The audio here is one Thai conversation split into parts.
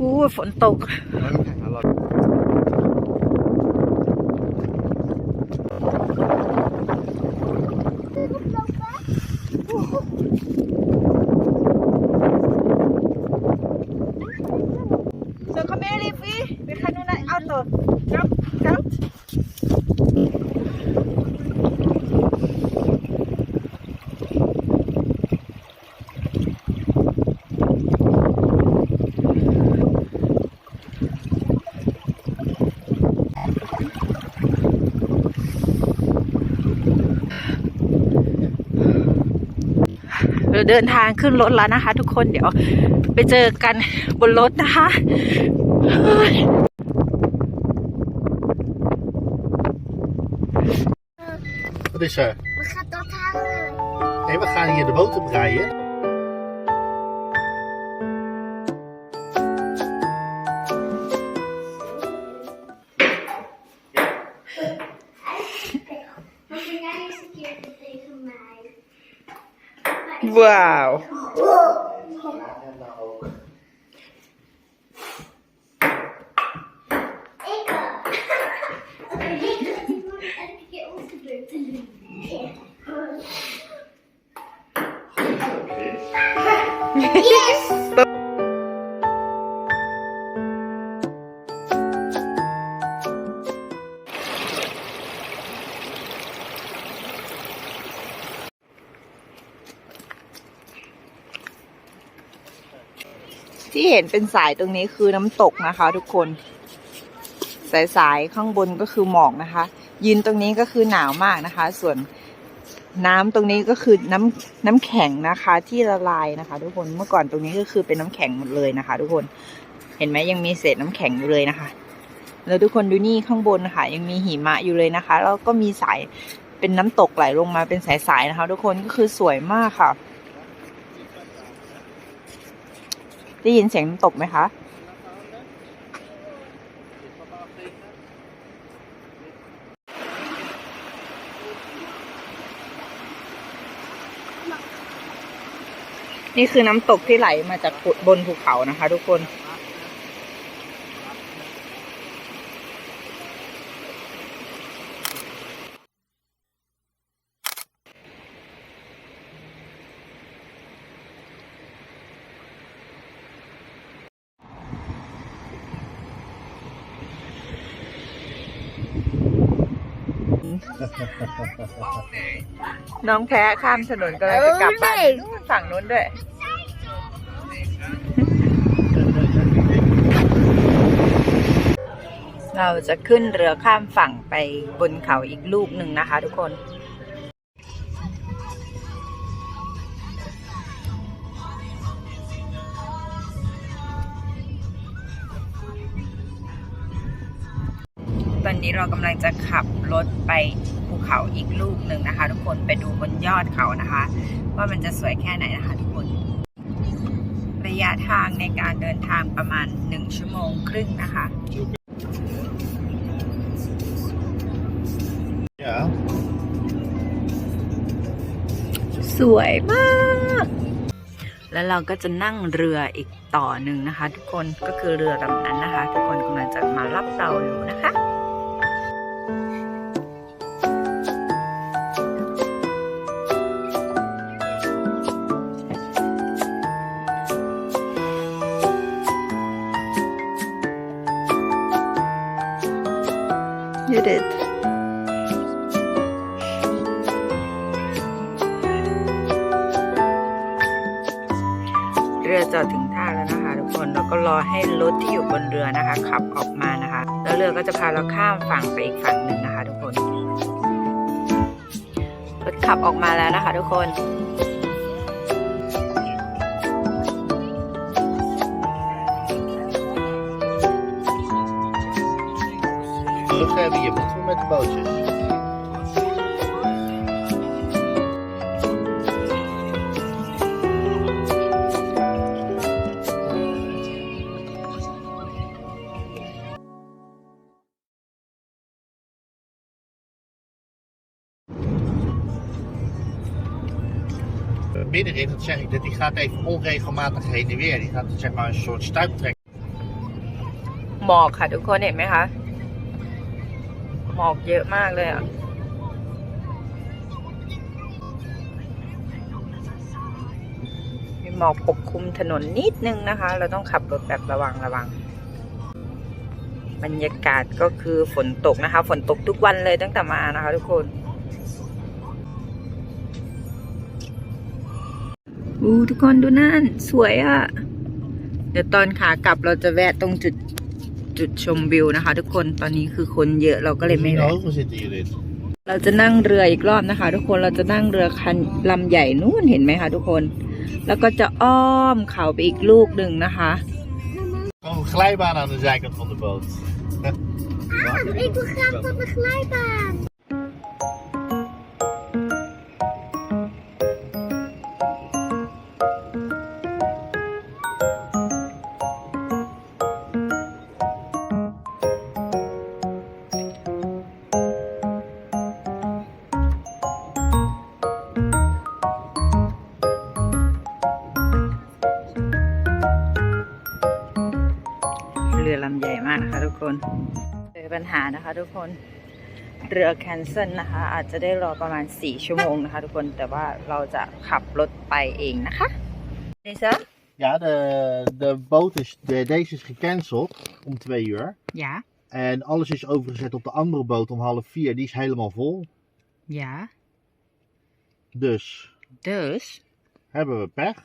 อู้ฝนตก น้ำแข็งอร่อย So kom her, Liffy. Vi kan nog auto. Kom, kom. เราเดินทางขึ้นรถแล้วนะคะ ทุกคนเดี๋ยวไปเจอกันบนรถนะคะเฮ้ย Wat is er? We gaan dat halen. Nee, we gaan hier de boot op rijden. Maar ben jij eens een keer tegen mij? Wow. yes! เห็นเป็นสายตรงนี้คือน้ำตกนะคะ ทุกคน สายสายข้างบนก็คือหมอกนะคะ ยืนตรงนี้ก็คือหนาวมากนะคะ ส่วนน้ำตรงนี้ก็คือน้ำน้ำแข็งนะคะ ที่ละลายนะคะ ทุกคนเมื่อก่อนตรงนี้ก็คือเป็นน้ำแข็งหมดเลยนะคะ ทุกคนเห็นไหมยังมีเศษน้ำแข็งอยู่เลยนะคะ แล้วทุกคนดูนี่ข้างบนนะคะยังมีหิมะอยู่เลยนะคะแล้วก็มีสายเป็นน้ำตกไหลลงมาเป็นสายๆนะคะ ทุกคนก็คือสวยมากค่ะ ได้ยินเสียงน้ำตกไหมคะ นี่คือน้ำตกที่ไหลมาจากบนภูเขานะคะทุกคน น้องแพ้ข้ามถนนก็เลยจะกลับบ้านนู่นฝั่งนู้นด้วย เราจะขึ้นเรือข้ามฝั่งไปบนเขาอีกลูกหนึ่งนะคะทุกคน ตอนนี้เรากำลังจะขับรถไปภูเขาอีกลูกหนึ่งนะคะ ทุกคนไปดูบนยอดเขานะคะ ว่ามันจะสวยแค่ไหนนะคะ ทุกคน ระยะทางในการเดินทางประมาณ 1 ชั่วโมงครึ่งนะคะ Ja. สวยมาก แล้วเราก็จะนั่งเรืออีกต่อหนึ่งนะคะ ทุกคนก็คือเรือลำนั้นนะคะ ทุกคนกำลังจะมารับเราอยู่นะคะ จอดถึงท่าแล้วนะคะ ทุกคนเราก็รอให้รถที่อยู่บนเรือนะคะ ขับออกมานะคะ แล้วเรือก็จะพาเราข้ามฝั่งไปอีกฝั่งหนึ่งนะคะ ทุกคนรถขับออกมาแล้วนะคะ ทุกคน Terug hebben hier, moeten we met de bootjes. Middenrit, dat zeg ik, dat die gaat even onregelmatig heen en weer. Die gaat zeg maar een soort stuip trekken. หมอกค่ะทุกคนเห็นไหมคะ หมอกเยอะมากเลยอะ มีหมอกปกคลุมถนนนิดนึงนะคะ เราต้องขับรถแบบระวังระวัง บรรยากาศก็คือฝนตกนะคะ ฝนตกทุกวันเลยตั้งแต่มานะคะทุกคน อู้ทุกคนดูนั่น สวยอะ่ะ เดี๋ยวตอนขากลับเราจะแวะตรงจุดจุดชมวิวนะคะ ทุกคนตอนนี้คือคนเยอะเราก็เลยไม่ In de แวะ hoge zitten hierin. เราจะนั่งเรืออีกรอบนะคะ ทุกคนเราจะนั่งเรือคันลำใหญ่นู่นเห็นไหมคะทุกคน แล้วก็จะอ้อมเขาไปอีกลูกหนึ่งนะคะ Gewoon een glijbaan aan de zijkant van de boot. Ik wil graag op de glijbaan. เรือลำใหญ่มากนะคะทุกคนเจอปัญหานะคะ ทุกคน เรือแคนเซิลนะคะ อาจจะได้รอประมาณ 4 ชั่วโมงนะคะ ทุกคน แต่ว่าเราจะขับรถไปเองนะคะเดซ่า Ja, de, de boot is, de, deze is gecanceld om twee uur. อย่า En alles is overgezet op de andere boot om half vier. Die is helemaal vol. อย่า Dus เดิส hebben we pech.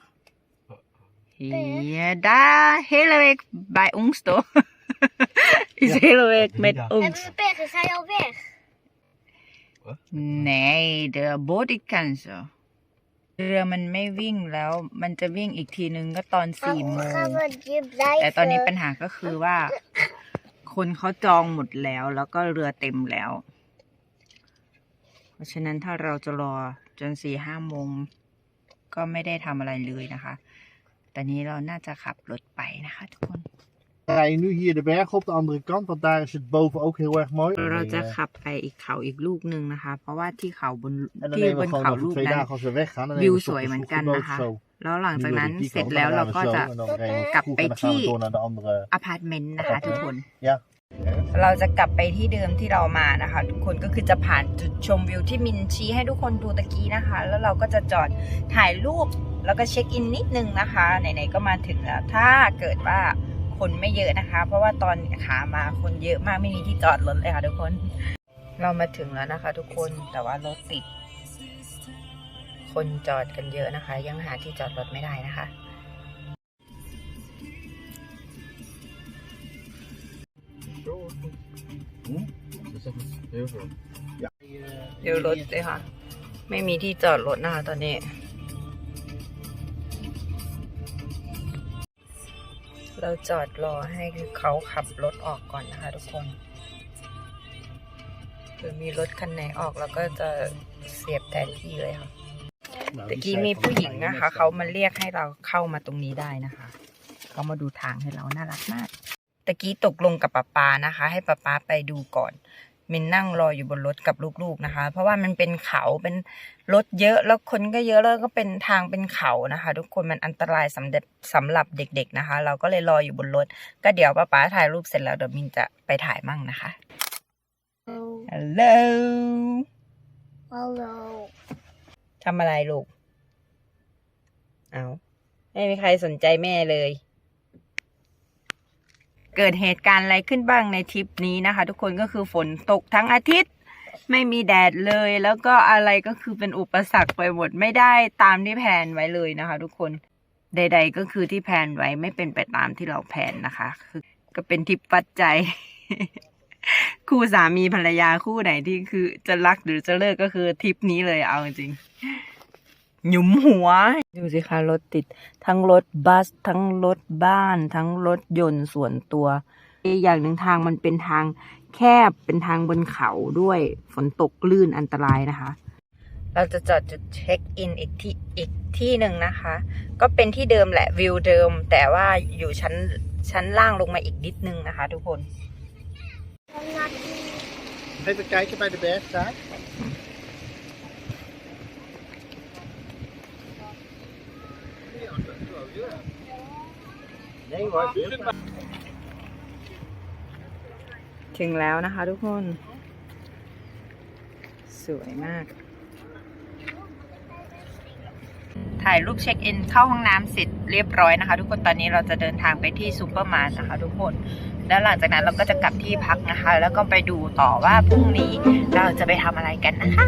Ja, daar hele week bij ons toch? Is Ja. hele week met Ja. ons. Hebben we pech? Is hij al weg? Nee, de boot is cancel. เรือมันไม่วิ่งแล้วมันจะวิ่งอีกทีนึงก็ตอนสี่โมง gaan we hier แต่ตอนนี้ blijven? ปัญหาก็คือว่า คนเขาจองหมดแล้วแล้วก็เรือเต็มแล้ว เพราะฉะนั้นถ้าเราจะรอจนสี่ห้าโมงก็ไม่ได้ทำอะไรเลยนะคะต อนนี้เราน่าจะขับรถไปนะคะทุกคน We rijden nu hier de berg op de andere kant, want daar is het boven ook heel erg mooi. เราจะ En, eh, ขับไปอีกเขาอีกลูกหนึ่งนะคะ เพราะว่าที่เขาบน en dan ที่ nemen บ we น gewoon เขา over ลูก twee นั้น dagen als we weggaan. Dan วิว nemen we สวย s เหมือน ochtends กัน vroeg de นะ boot คะ zo. แล้วหลังจาก Nu นั้น door die เสร็จ kant, แล้ว dan เรา gaan we ก็ zo จะ en dan rijden we กลับ vroeg ไป en dan gaan ที่ we door naar de andere. อพาร์ตเมนต์นะคะทุกคน Ja. เราจะกลับไปที่เดิมที่เรามานะคะ ทุกคนก็คือจะผ่านจุดชมวิวที่มินชี้ให้ทุกคนดูตะกี้นะคะ แล้วเราก็จะจอดถ่ายรูป แล้วก็เช็คอินนิดนึงนะคะ ไหนๆก็มาถึงแล้วถ้าเกิดว่าคนไม่เยอะนะคะ เพราะว่าตอนขามาคนเยอะมากไม่มีที่จอดรถเลยค่ะทุกคน เรามาถึงแล้วนะคะ ทุกคนแต่ว่ารถติด คนจอดกันเยอะนะคะ ยังหาที่จอดรถไม่ได้นะคะเดี๋ยวรถเลยค่ะ ไม่มีที่จอดรถนะคะตอนนี้ เราจอดรอให้เขาขับรถออกก่อนนะคะทุกคนคือมีรถคันไหนออกเราก็จะเสียบแทนที่เลยค่ะ Nou, ตะ die กี้ zijn มี van ผู้หญิง mij, นะคะ net เขา zo. มาเรียกให้เราเข้ามาตรงนี้ได้นะคะ เขามาดูทางให้เราน่ารักมากตะกี้ตกลงกับป๊าป๊านะคะ ให้ป๊าป๊าไปดูก่อน มินนั่งรออยู่บนรถกับลูกๆนะคะ เพราะว่ามันเป็นเขาเป็นรถเยอะแล้วคนก็เยอะแล้วก็เป็นทางเป็นเขานะคะ ทุกคนมันอันตรายสำหรับสำหรับเด็ก ๆนะคะ เราก็เลยรออยู่บนรถ ก็เดี๋ยวป๊าป๊าถ่ายรูปเสร็จแล้วเดี๋ยวมินจะไปถ่ายมั่งนะคะฮัลโหล Hallo. ทำอะไรลูก เอาไม่มีใครสนใจแม่เลย เกิดเหตุการณ์อะไรขึ้นบ้างในทริปนี้นะคะ ทุกคนก็คือฝนตกทั้งอาทิตย์ ไม่มีแดดเลย แล้วก็อะไรก็คือเป็นอุปสรรคไปหมดไม่ได้ตามที่แผนไว้เลยนะคะ ทุกคนใด ๆ ก็คือที่แผนไว้ไม่เป็นไปตามที่เราแผนนะคะ คือก็เป็นทริปปัจจัยคู่สามีภรรยาคู่ไหนที่คือจะรักหรือจะเลิกก็คือทริปนี้เลยเอาจริง หยุมหัว ดูสิคะรถติด ทั้งรถบัส ทั้งรถบ้าน ทั้งรถยนต์ส่วนตัวอีกอย่างหนึ่งทางมันเป็นทางแคบเป็นทางบนเขาด้วยฝนตกลื่นอันตรายนะคะ เราจะจอดจุดเช็คอินอีกที่อีกที่หนึ่งนะคะ ก็เป็นที่เดิมแหละวิวเดิม แต่ว่าอยู่ชั้นชั้นล่างลงมาอีกนิดนึงนะคะ ทุกคน Even kijken bij de berg daar. ถึงแล้วนะคะทุกคน สวยมาก ถ่ายรูปเช็คอินเข้าห้องน้ำเสร็จเรียบร้อยนะคะ ทุกคนตอนนี้เราจะเดินทางไปที่ซูเปอร์มาร์ทนะคะ ทุกคน แล้วหลังจากนั้นเราก็จะกลับที่พักนะคะ แล้วก็ไปดูต่อว่าพรุ่งนี้เราจะไปทำอะไรกันนะคะ